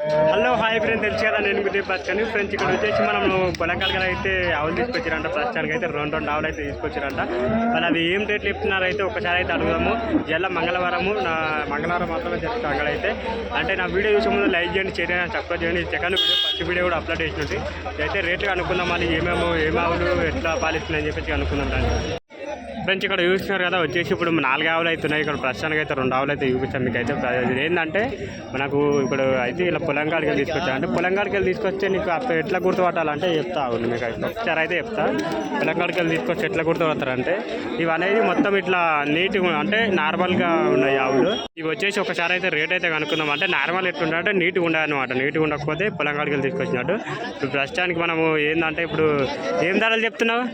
Hello hi friend తెలుసు కదా నేను గుర్తు పచ్చాను ఫ్రెండ్స్ ఇక్కడ వచ్చేసి మనం పొలంకాలకి అయితే ఆవులు తీసుకొచ్చారంట ప్రస్తుతానికి అయితే రెండు రెండు ఆవులు అయితే తీసుకొచ్చారంట. మరి అవి ఏం రేట్లు చెప్తున్నారు అయితే ఒకసారి అయితే అడుగుదాము. జల్ల మంగళవారము నా మంగళవారం మాత్రమే చెప్తాను అక్కడ అయితే అంటే నా వీడియో చూసే ముందు లైక్ చేయండి షేర్ చేయండి సబ్స్క్రైబ్ చేయండి. సెకండ్ వీడియో ఫస్ట్ వీడియో కూడా అప్లోడ్ చేసినట్టు అయితే రేట్లు అనుకుందాం మళ్ళీ ఏమేమో ఏం ఆవులు ఎట్లా పాలిస్తున్నాయని చెప్పేసి అనుకుందాం దాన్ని ఫ్రెండ్స్ ఇక్కడ చూస్తున్నారు కదా వచ్చేసి ఇప్పుడు నాలుగు ఆవులు అవుతున్నాయి ఇక్కడ ప్రస్తుతానికి అయితే రెండు ఆవులు అయితే చూపించాను మీకు అయితే ఏంటంటే మనకు ఇప్పుడు అయితే ఇలా పొలంగాడికి వెళ్ళి తీసుకొచ్చా అంటే పొలంగాడికి వెళ్ళి తీసుకొస్తే నీకు అప్పుడు ఎట్లా గుర్తుపట్టాలంటే చెప్తా అవును మీకు అయితే. ఒకసారి అయితే చెప్తా. పొలంగాడికి వెళ్ళి తీసుకొచ్చి ఎట్లా గుర్తుపడతారంటే ఇవి అనేది మొత్తం ఇట్లా నీట్గా అంటే నార్మల్గా ఉన్నాయి ఆవులు. ఇవి వచ్చేసి ఒకసారి అయితే రేట్ అయితే కనుక్కుందాం. అంటే నార్మల్ ఎట్లుండే అంటే నీట్గా ఉండాలన్నమాట నీట్గా ఉండకపోతే పొలంగాడికి వెళ్ళి తీసుకొచ్చినట్టు. ఇప్పుడు ప్రస్తుతానికి మనము ఏంటంటే ఇప్పుడు ఏం ధరలు చెప్తున్నావు?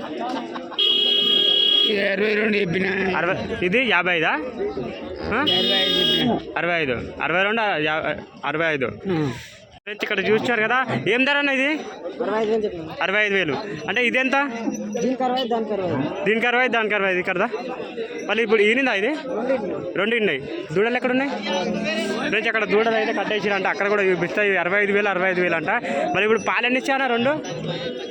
ఇరవై రెండు చెప్పిన. అరవై ఇది యాభై ఐదా అరవై ఐదు. అరవై రెండు అరవై ఐదు. ఇక్కడ చూస్తున్నారు కదా ఏం ధర అన్న ఇది? అరవై ఐదు అరవై వేలు. అంటే ఇదెంత? దీనికి అరవై దానికి అరవై అరవై అరవై ఐదు. ఇక్కడదా? మళ్ళీ ఇప్పుడు ఈనిందా ఇది? రెండు ఉన్నాయి దూడలు ఎక్కడ ఉన్నాయి ఫ్రెండ్స్ అక్కడ దూడలు అయితే కట్టేసిరంట. అక్కడ కూడా చూపిస్తాయి అరవై ఐదు వేలు అరవై ఐదు వేలు అంట. మరి ఇప్పుడు పాలు ఎన్ని ఇచ్చానా రెండు?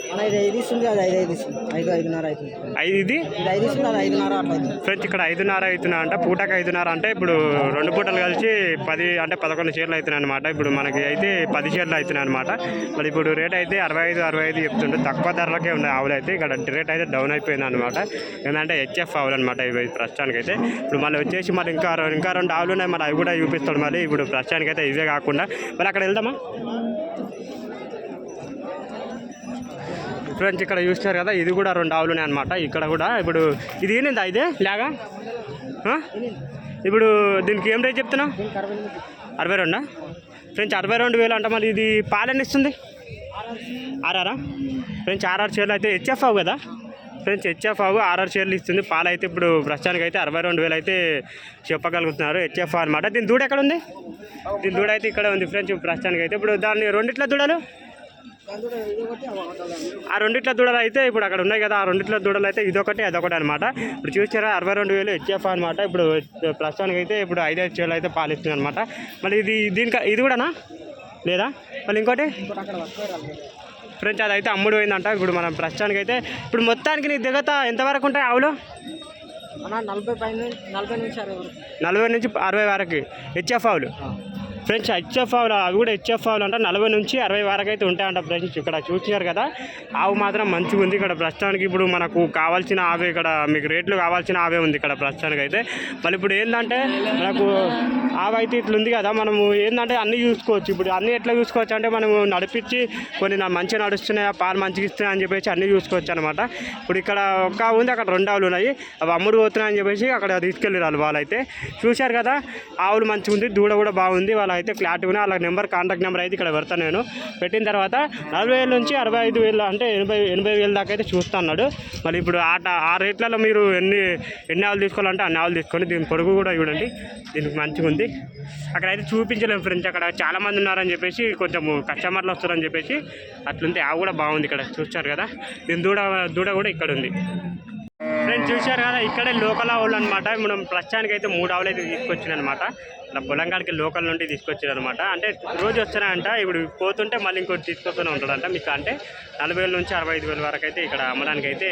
మన ఇది ఐదు ఇస్తుంది అది ఐదు ఐదు ఇస్తుంది. ఐదు ఐదున్నర అవుతుంది. ఐదు ఇది? ఇది ఐదు ఇస్తుంది అది ఐదున్నర అట్లా అవుతుంది. ఫ్రెండ్స్ ఇక్కడ ఐదున్నర అవుతున్నా అంట పూటకు ఐదున్నర అంటే ఇప్పుడు రెండు పూటలు కలిసి పది అంటే పదకొండు షేర్లు అవుతున్నాయి అనమాట ఇప్పుడు మనకి అయితే పది షేర్లు అవుతున్నాయి అనమాట మరి ఇప్పుడు రేట్ అయితే అరవై ఐదు అరవై ఐదు చెప్తుంటే తక్కువ ధరలకే ఉన్నాయి ఆవులు అయితే. ఇక్కడ రేట్ అయితే డౌన్ అయిపోయింది అనమాట ఏంటంటే హెచ్ఎఫ్ ఆవులు అనమాట ఇవి ప్రస్తుతానికి అయితే. ఇప్పుడు మళ్ళీ వచ్చేసి మరి ఇంకా ఇంకా రెండు ఆవులు ఉన్నాయి. మరి అవి కూడా చూపిస్తాడు మరి ఇప్పుడు ప్రస్తుతానికి అయితే ఇవే కాకుండా. మరి అక్కడ వెళ్దామా? ఫ్రెండ్స్ ఇక్కడ చూస్తున్నారు కదా ఇది కూడా రెండు ఆవులు ఉన్నాయి అనమాట ఇక్కడ కూడా ఇప్పుడు ఇది ఏందా ఇదే? లేగా? ఇప్పుడు దీనికి ఏం రేట్ చెప్తున్నావు? అరవై అరవై రెండా? ఫ్రెండ్స్ అరవై రెండు వేలు అంట మరి ఇది పాలెన్ని ఇస్తుంది? ఆర్ఆరా ఫ్రెండ్స్ ఆర్ఆర్ చీరలు అయితే హెచ్ఎఫ్ అవు కదా? ఫ్రెండ్స్ హెచ్ఎఫ్ అవు ఆర్ఆర్ చీరలు ఇస్తుంది. పాలు అయితే ఇప్పుడు ప్రస్తుతానికి అయితే అరవై రెండు వేలు అయితే చెప్పగలుగుతున్నారు హెచ్ఎఫ్ అనమాట దీని దూడ ఎక్కడ ఉంది? దీని దూడ అయితే ఇక్కడ ఉంది ఫ్రెండ్స్. ప్రస్తుతానికి అయితే ఇప్పుడు దాన్ని రెండిట్ల దూడలు? ఆ రెండిట్ల దూడలు అయితే ఇప్పుడు అక్కడ ఉన్నాయి కదా ఆ రెండిట్ల దూడలు అయితే ఇదొకటి అదొకటి అనమాట ఇప్పుడు చూసారా అరవై రెండు వేలు హెచ్ఎఫ్ అనమాట ఇప్పుడు ప్రస్తుతానికి అయితే ఇప్పుడు ఐదైదు చేలు అయితే పాలిస్తుంది అనమాట మళ్ళీ ఇది దీనికి ఇది కూడానా? లేదా? మళ్ళీ ఇంకోటి? ఫ్రెండ్స్ అది అయితే అమ్ముడు పోయిందంట. ఇప్పుడు మనం ప్రస్తుతానికి అయితే ఇప్పుడు మొత్తానికి నీ దిగత ఎంతవరకు ఉంటాయి ఆవులు? నలభై పైన నలభై నుంచి అరవై నలభై నుంచి అరవై వరకు హెచ్ఎఫ్ ఆవులు. ఫ్రెండ్స్ హెచ్ఎఫ్ ఆవులు అవి కూడా హెచ్ఎఫ్ ఆవులు అంటే. నలభై నుంచి అరవై వరకు అయితే ఉంటాయంట ఫ్రెండ్స్. ఇక్కడ చూసినారు కదా ఆవు మాత్రం మంచిగా ఉంది ఇక్కడ ప్రస్తుతానికి. ఇప్పుడు మనకు కావాల్సిన ఆవే ఇక్కడ మీకు రేట్లు కావాల్సిన ఆవే ఉంది ఇక్కడ ప్రస్తుతానికి అయితే. మళ్ళీ ఇప్పుడు ఏంటంటే మనకు ఆవు అయితే ఇట్లా ఉంది కదా మనము ఏంటంటే అన్నీ చూసుకోవచ్చు. ఇప్పుడు అన్నీ ఎట్లా చూసుకోవచ్చు అంటే మనము నడిపించి కొన్ని మంచిగా నడుస్తున్నాయా పాలు మంచిగా ఇస్తున్నాయి అని చెప్పేసి అన్నీ చూసుకోవచ్చు అనమాట ఇప్పుడు ఇక్కడ ఒక ఆవు ఉంది అక్కడ రెండు ఆవులు ఉన్నాయి. అవి అమ్ముడు పోతున్నాయి అని చెప్పేసి అక్కడ తీసుకెళ్ళారు వాళ్ళైతే చూశారు కదా ఆవులు మంచిగా ఉంది దూడ కూడా బాగుంది. వాళ్ళ అయితే ఫ్లాట్ వాళ్ళ నెంబర్ కాంటాక్ట్ నెంబర్ అయితే ఇక్కడ పెడతాను నేను. పెట్టిన తర్వాత నలభై వేల నుంచి అరవై ఐదు వేలు అంటే ఎనభై ఎనభై వేల దాకా అయితే చూస్తా అన్నాడు. మరి ఇప్పుడు ఆట ఆ రేట్లలో మీరు ఎన్ని ఎన్ని ఆవులు తీసుకోవాలంటే అన్ని ఆవులు తీసుకోండి దీని పొడుగు కూడా చూడండి. దీనికి మంచిగా ఉంది. అక్కడ అయితే చూపించలేము ఫ్రెండ్స్ అక్కడ చాలామంది ఉన్నారని చెప్పేసి కొంచెం కస్టమర్లు వస్తారని చెప్పేసి అట్లుంటే ఆవు కూడా బాగుంది ఇక్కడ చూస్తారు కదా. దీని దూడ దూడ కూడా ఇక్కడ ఉంది. ఫ్రెండ్స్ చూశారు కదా ఇక్కడే లోకల్ ఆవులు అనమాట మనం ప్రస్తుతానికి అయితే మూడు ఆవులు అయితే తీసుకొచ్చిన అనమాట ఇలా పొలంగాడికి లోకల్ నుండి తీసుకొచ్చారు అనమాట అంటే రోజు వస్తున్నాయంట ఇప్పుడు పోతుంటే మళ్ళీ ఇంకోటి తీసుకొస్తూనే ఉంటాడంట. మీకు అంటే నలభై వేల నుంచి అరవై ఐదు వేల వరకు అయితే ఇక్కడ అమ్మడానికి అయితే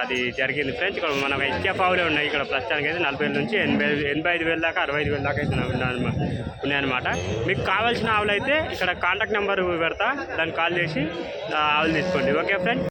అది జరిగింది. ఫ్రెండ్స్ ఇక్కడ మన హెచ్ఎఫ్ ఆవులే ఉన్నాయి ఇక్కడ ప్రస్తుతానికి అయితే నలభై వేల నుంచి ఎనభై ఎనభై ఐదు వేల దాకా అరవై ఐదు వేల దాకా అయితే ఉన్నాయన్నమాట. మీకు కావాల్సిన ఆవులు అయితే ఇక్కడ కాంటాక్ట్ నెంబర్ పెడతా దాన్ని కాల్ చేసి ఆవులు తీసుకోండి. Okay friends?